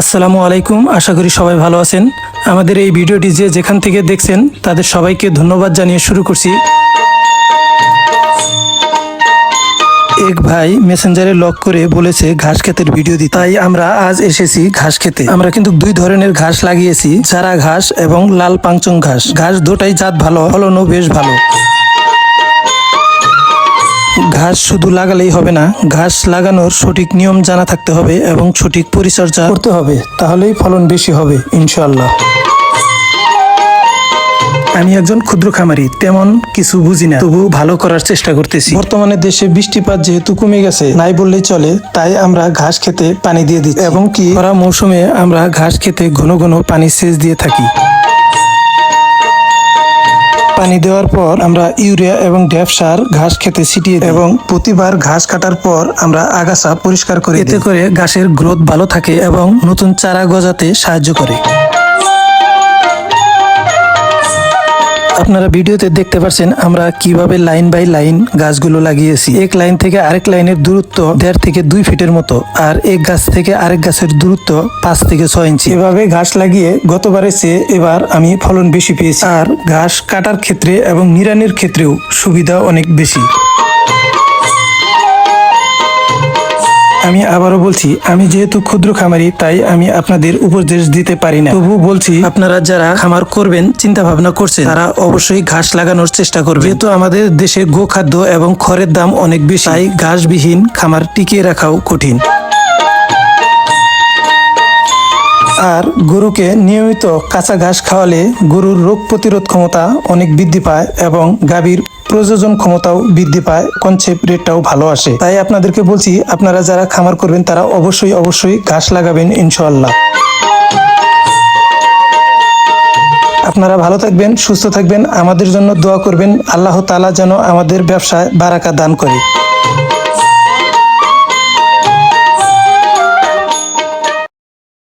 আসসালামু আলাইকুম, আশা করি সবাই ভালো আছেন। আমাদের এই ভিডিওটি যে যেখান থেকে দেখছেন, তাদের সবাইকে ধন্যবাদ জানিয়ে শুরু করছি। এক ভাই মেসেঞ্জারে লক করে বলেছে, ঘাস ক্ষেতের ভিডিও দিতে। তাই আমরা আজ এসেছি ঘাস খেতে আমরা কিন্তু দুই ধরনের ঘাস লাগিয়েছি, চারা ঘাস এবং লাল পাংচং ঘাস। ঘাস দুটাই জাত ভালো, ফলনও বেশ ভালো। ঘাস শুধু লাগালেই হবে না, ঘাস লাগানোর সঠিক নিয়ম জানা থাকতে হবে এবং সঠিক পরিচর্যা করতে হবে, তাহলেই ফলন বেশি হবে ইনশাল্লাহ আমি একজন ক্ষুদ্র খামারি, তেমন কিছু বুঝি না তবু ভালো করার চেষ্টা করতেছি। বর্তমানে দেশে বৃষ্টিপাত যেহেতু কমে গেছে, নাই বললেই চলে, তাই আমরা ঘাস খেতে পানি দিয়ে দিই এবং কি, খরা মৌসুমে আমরা ঘাস খেতে ঘন ঘন পানি সেচ দিয়ে থাকি। পানি দেওয়ার পর আমরা ইউরিয়া এবং ড্যাপ সার ঘাস খেতে ছিটিয়ে এবং প্রতিবার ঘাস কাটার পর আমরা আগাছা পরিষ্কার করি এতে করে ঘাসের গ্রোথ ভালো থাকে এবং নতুন চারা গজাতে সাহায্য করে। আপনারা ভিডিওতে দেখতে পাচ্ছেন আমরা কীভাবে লাইন বাই লাইন গাছগুলো লাগিয়েছি। এক লাইন থেকে আরেক লাইনের দূরত্ব দেড় থেকে দুই ফিটের মতো আর এক গাছ থেকে আরেক গাছের দূরত্ব পাঁচ থেকে ছয় ইঞ্চি। এভাবে ঘাস লাগিয়ে গতবারের চেয়ে এবার আমি ফলন বেশি পেয়েছি। আর ঘাস কাটার ক্ষেত্রে এবং নিরানির ক্ষেত্রেও সুবিধা অনেক বেশি। আমি আবারও বলছি, আমি যেহেতু ক্ষুদ্র খামারি, তাই আমি আপনাদের উপদেশ দিতে পারি না। তবু বলছি, আপনারা যারা খামার করবেন চিন্তা ভাবনা করছেন, তারা অবশ্যই ঘাস লাগানোর চেষ্টা করবে যেহেতু আমাদের দেশে গোখাদ্য এবং খড়ের দাম অনেক বেশি, তাই ঘাসবিহীন খামার টিকিয়ে রাখাও কঠিন। আর গরুকে নিয়মিত কাঁচা ঘাস খাওয়ালে গরুর রোগ প্রতিরোধ ক্ষমতা অনেক বৃদ্ধি পায় এবং গাভীর প্রযোজন ক্ষমতাও বৃদ্ধি পায়। কনসেপ্ট রেটটাও ভালো আসে। তাই আপনাদেরকে বলছি, আপনারা যারা খামার করবেন, তারা অবশ্যই অবশ্যই ঘাস লাগাবেন ইনশাল্লাহ আপনারা ভালো থাকবেন, সুস্থ থাকবেন, আমাদের জন্য দোয়া করবেন। আল্লাহ তালা যেন আমাদের ব্যবসায় বারাকা দান করে।